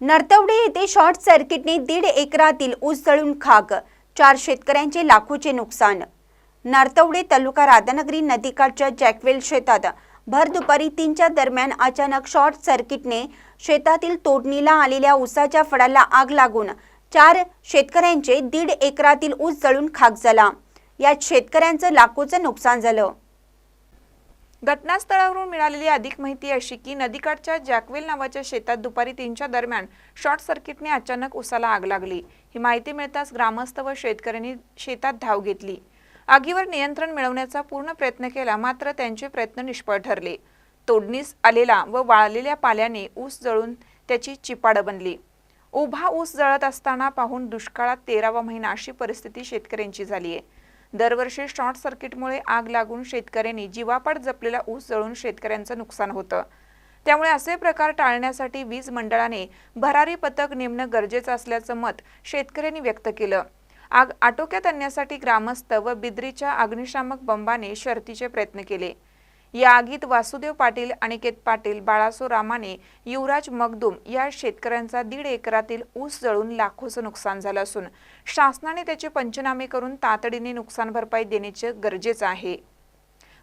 नरतवडे येथे शॉर्ट सर्किटने दीड एकरातील ऊस जळून खाक. चार शेतकऱ्यांचे लाखोचे नुकसान. नरतवडे तालुका राधानगरी नदीकाठच्या जॅकवेल शेतात. भर दुपारी तीनच्या दरम्यान अचानक शॉर्ट सर्किटने शेतातील तोडणीला आलेल्या ऊसाच्या फळाला आग लागून चार शेतकऱ्यांचे दीड एकरातील ऊस जळून खाक झाला. यात शेतकऱ्यांचं लाखोचं नुकसान झालं. घटनास्थळावरून मिळालेली अधिक माहिती अशी की नदीकाठच्या जॅकवेल नावाच्या शेतात दुपारी तीनच्या दरम्यान शॉर्ट सर्किटने अचानक उसाला आग लागली. ही माहिती मिळताच ग्रामस्थ व शेतकऱ्यांनी शेतात धाव घेतली. आगीवर नियंत्रण मिळवण्याचा पूर्ण प्रयत्न केला मात्र त्यांचे प्रयत्न निष्फळ ठरले. तोडणीस आलेला व वाळलेल्या पाल्याने ऊस जळून त्याची चिपाड बनली. उभा ऊस जळत असताना पाहून दुष्काळात तेरावा महिना अशी परिस्थिती शेतकऱ्यांची झाली आहे दरवर्षी शॉर्ट सर्किटमुळे आग लागून शेतकऱ्यांनी जीवापाड जपलेला ऊस जळून शेतकऱ्यांचं नुकसान होतं. त्यामुळे असे प्रकार टाळण्यासाठी वीज मंडळाने भरारी पथक नेमणं गरजेचं असल्याचं मत शेतकऱ्यांनी व्यक्त केलं. आग आटोक्यात आणण्यासाठी ग्रामस्थ व बिद्रीच्या अग्निशामक बंबाने शर्तीचे प्रयत्न केले. या आगीत वासुदेव पाटील अनिकेत पाटील बाळासो रामाने युवराज मगदूम या शेतकऱ्यांचा दीड एकरातील ऊस जळून लाखोचं नुकसान झालं असून शासनाने त्याचे पंचनामे करून तातडीने नुकसान भरपाई देण्याचे गरजेचं आहे.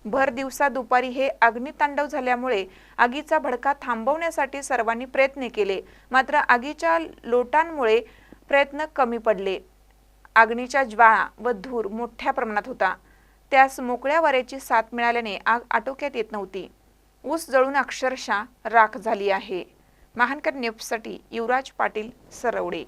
भर दिवसा दुपारी हे अग्नितांडव झाल्यामुळे आगीचा भडका थांबवण्यासाठी सर्वांनी प्रयत्न केले मात्र आगीच्या लोटांमुळे प्रयत्न कमी पडले. अग्नीच्या ज्वाळा व धूर मोठ्या प्रमाणात होता. त्यास मोकळ्या वाऱ्याची साथ मिळाल्याने आग आटोक्यात येत नव्हती. ऊस जळून अक्षरशः राख झाली आहे. महानकर न्यूजसाठी युवराज पाटील सरवडे.